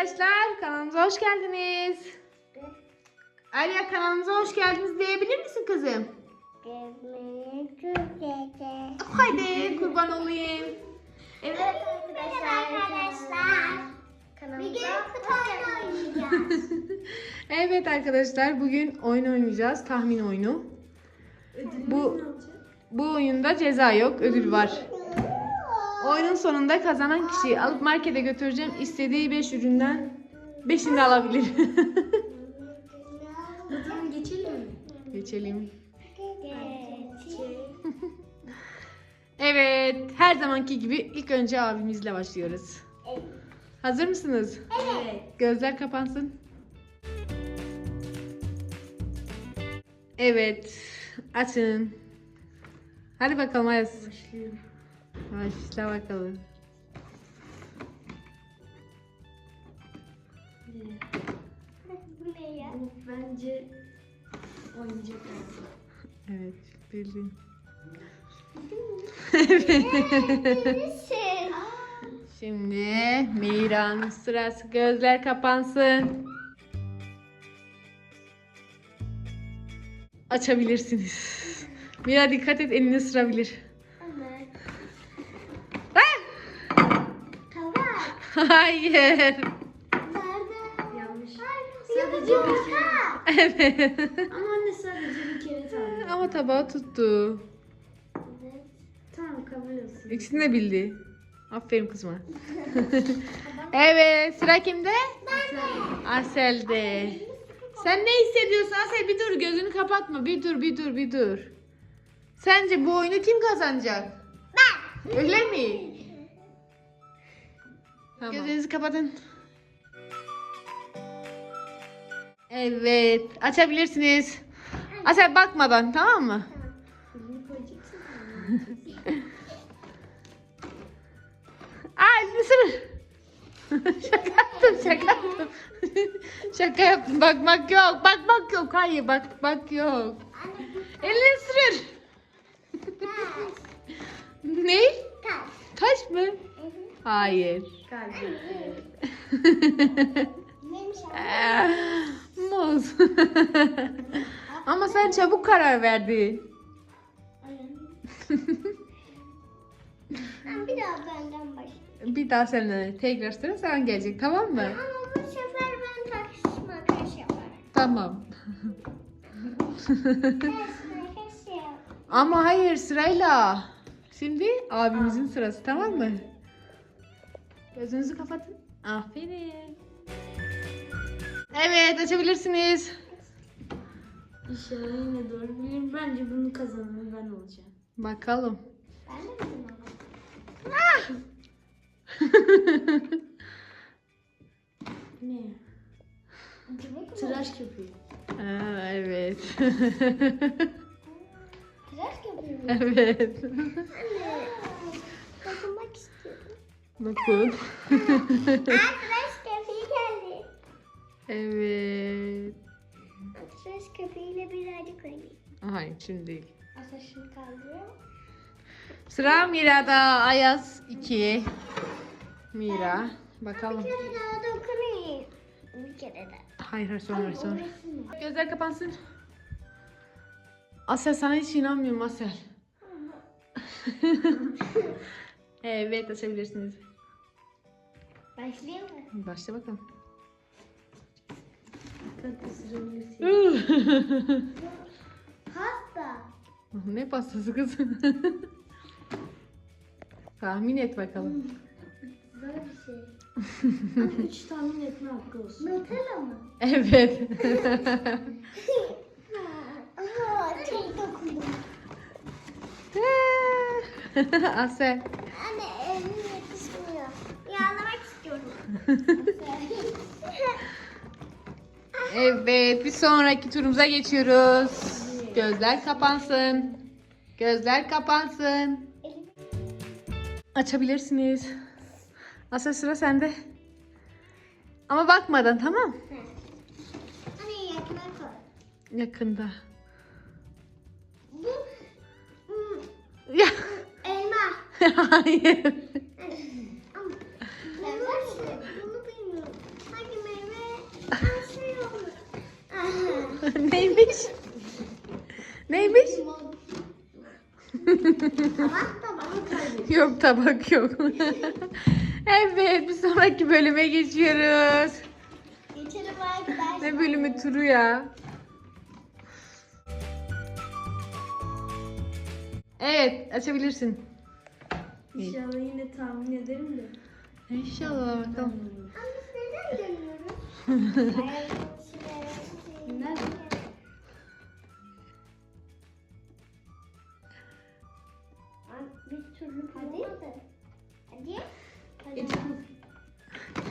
arkadaşlar kanalımıza hoş geldiniz. Alya kanalımıza hoş geldiniz diyebilir misin kızım? Haydi kurban olayım. Evet. arkadaşlar. Evet arkadaşlar bugün oyun oynayacağız. Tahmin oyunu. Bu bu oyunda ceza yok, ödül var. Oyunun sonunda kazanan kişiyi alıp markete götüreceğim. İstediği 5 üründen 5'ini de alabilir. Tamam geçelim mi? Geçelim. Evet, her zamanki gibi ilk önce abimizle başlıyoruz. Hazır mısınız? Evet. Gözler kapansın. Evet, açın. Hadi bakalım Ayaz. Başla bakalım. Bu ne ya? Bu bence oynayacak galiba. Evet, bildin. Nesin? Şimdi Miran sırası gözler kapansın. Açabilirsiniz. Mira dikkat et elini ısırabilir. Evet. Ah! Tavak. Hayır. Yanlış. Sadece bir kere. Evet. Ama anne sadece bir kere tahmin. Ama tabağı tuttu. Evet. Tamam kabul olsun. İkisini de bildi. Aferin kızıma. evet sıra kimde? Asel'de. Sen ne hissediyorsun Asel? Bir dur gözünü kapatma. Bir dur bir dur bir dur. Sence bu oyunu kim kazanacak? Ben. Öyle mi? Tamam. Gözünüzü kapatın. Evet açabilirsiniz. Asel bakmadan tamam mı? Elini ısırır. şaka yaptım şaka yaptım. şaka yaptım bakmak yok bakmak yok hayır bak bak yok. Elini ısırır. ne? Taş. Taş mı? Hayır. Neymiş abi? Muz. Ama sen çabuk karar verdin. Ben bir daha benden başlayayım. Bir daha seninle tekrar sıra sen gelecek tamam mı? Ama bu sefer ben taş makas yaparım. Tamam. Makas yap. Ama hayır sırayla. Şimdi abimizin sırası tamam mı? Gözünüzü kapatın. Aferin. Evet açabilirsiniz. İnşallah yine doğru biliyorum. Bence bunu kazanan ben olacağım. Bakalım. Ben de bildim ama. Ne? Mi? Tıraş köpüğü. Aa, evet. Tıraş köpüğü mü? evet. Anne. Dokunmak istiyorum. Dokun. Aa tıraş köpüğü geldi. evet. Tıraş köpüğüyle birazcık oynayayım. Hayır şimdi değil. Aslında şunu kaldırıyorum. Sıra Mira'da. Ayaz 2. Mira. Bakalım. Bir kere daha dokunayım. Bir kere daha. Hayır hayır sonra sonra. Gözler kapansın. Asel sana hiç inanmıyorum Asel. evet açabilirsiniz. Başlayayım mı? Başla bakalım. Hasta. ne pastası kız? Tahmin et bakalım. Zor bir şey. Ama üç tahmin etme hakkı olsun. Nutella mı? Evet. Aha çok dokundum. Asel. Anne elim. Evet bir sonraki turumuza geçiyoruz. Gözler kapansın. Gözler kapansın. Açabilirsiniz. Asel sıra sende. Ama bakmadan tamam. Anne yakına koy. Yakında. Bu hmm, Ya elma. hayır. Ama bunu, bunu bilmiyorum. Şey olur. Neymiş? Neymiş? Tabak tabak. Yok tabak yok. evet bir sonraki bölüme geçiyoruz. Geçelim arkadaşlar. Ne bölümü turu ya? Evet açabilirsin. İnşallah yine tahmin ederim de. İnşallah bakalım. Ama biz neden dönüyoruz? Nerede?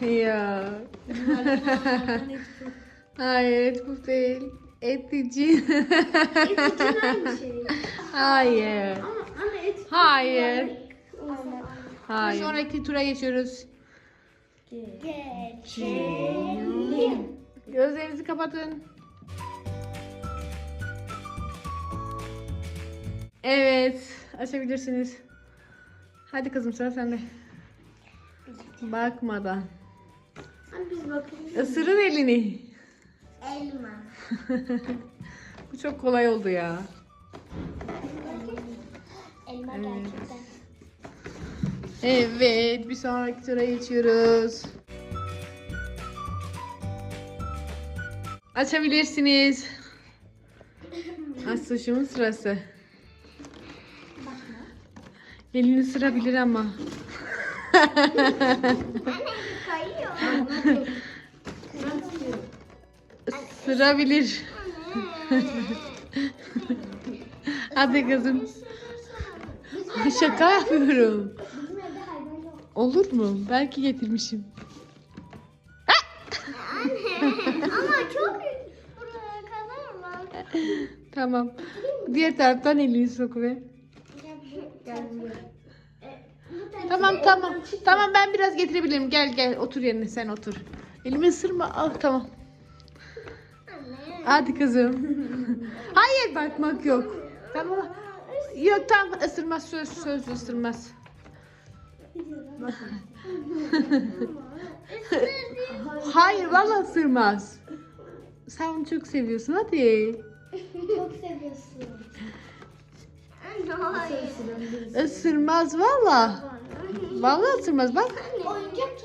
Ya. Hayır bu değil. Etici. Etin aynı şey. Hayır. Ama anne et. Hayır. Hayır. Sonraki tura geçiyoruz. Geçelim. Gözlerinizi kapatın. Evet, açabilirsiniz. Hadi kızım sıra sende. Bakmadan. Hani biz bakalım. Isırın elini. Elma. Bu çok kolay oldu ya. Elma Evet. gerçekten. Evet, bir sonraki tura geçiyoruz. Açabilirsiniz. Asuşumun sırası. Elini ısırabilir ama. Isırabilir. Hadi kızım. Şaka yapıyorum. Olur mu? Belki getirmişim. Ama çok buraya kadar var. Tamam. Diğer taraftan elini sok ve. Tamam tamam. Tamam ben biraz getirebilirim. Gel gel otur yerine sen otur. Elimi ısırma. Ah tamam. Hadi kızım. Hayır bakmak yok. Tamam. Yok tamam ısırmaz söz söz ısırmaz. Hayır vallahi ısırmaz. Sen onu çok seviyorsun hadi. Çok seviyorsun. Hayır. Isırmaz valla. Vallahi ısırmaz bak. Oyuncak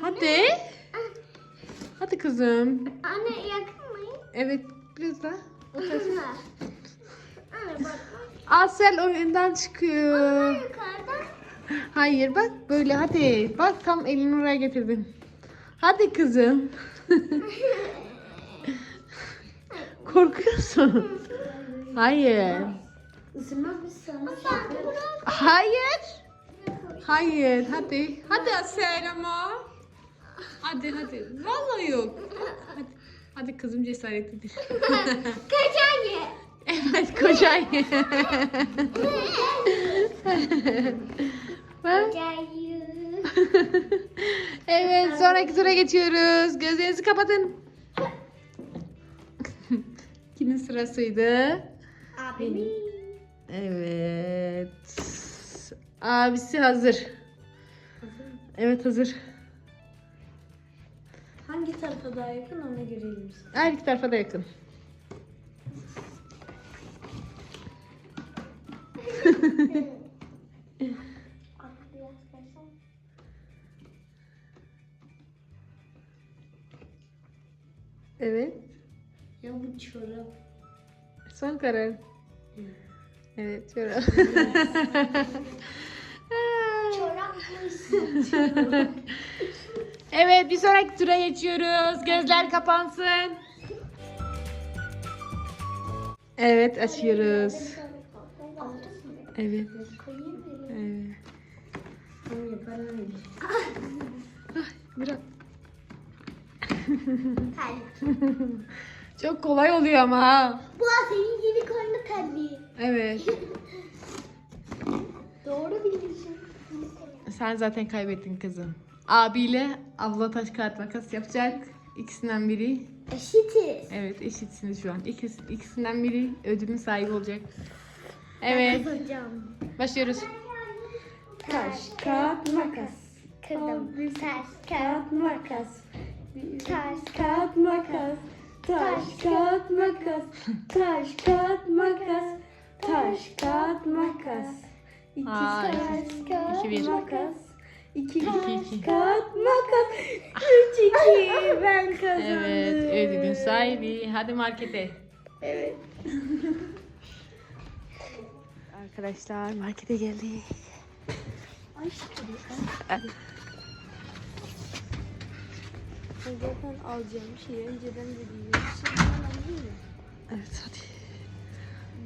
Hadi. Hadi kızım. Anne yakın? Evet biraz daha. Anne bak. Asel oyundan çıkıyor. Yukarıdan. Hayır bak böyle hadi. Bak tam elini oraya getirdin. Hadi kızım. Korkuyorsun. Hayır. Isırmaz bırak. Hayır. Hayır. Hadi. Hadi Asel ama. Hadi hadi. Vallahi yok. Hadi. Hadi kızım cesaretlidir. Kaçan ye. evet. Bak. Kocayı. evet sonraki tura geçiyoruz. Gözlerinizi kapatın. Kimin sırasıydı? Abi. Evet. Abisi hazır. Evet hazır. Hangi tarafa daha yakın ona göre elimizin. Her iki tarafa da yakın. Evet. Ya bu çorap. Son karar. Evet çorap. Çorapmış. evet bir sonraki tura geçiyoruz. Gözler kapansın. Evet açıyoruz. Evet. evet. Kalp. Çok kolay oluyor ama ha. Bu senin yeni karnı kalbi. Evet. Doğru bilmişsin. Sen zaten kaybettin kızım. Abiyle abla taş kağıt makas yapacak. İkisinden biri. Eşitiz. Evet eşitsiniz şu an. İkisi, ikisinden biri ödülün sahibi olacak. Evet. Başlıyoruz. Taş, kağıt, makas. kırdım. Taş, Kağıt makas. Taş, Kağıt makas. Taş kağıt makas. Taş kağıt makas. Taş kağıt makas. İki taş kağıt, İki bir. makas. İki taş iki. kağıt makas. Üç iki ben kazandım. Evet ödülün sahibi. Hadi markete. Evet. Arkadaşlar markete geldik. Ay şükür. Zaten alacağım şeyi önceden de. Şimdi ben mı? Evet hadi.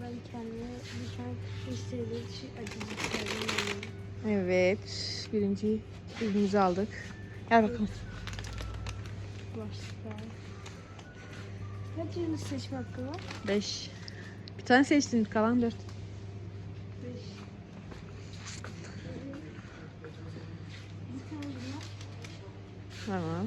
Ben kendime bir tane istediğim şey alayım. Evet birinci ürünümüzü aldık. Gel bakalım. Başka. Kaç ürünü seçme hakkı var? Beş. Bir tane seçtin kalan dört. Beş. Tamam.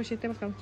Evet. Poşete bakalım.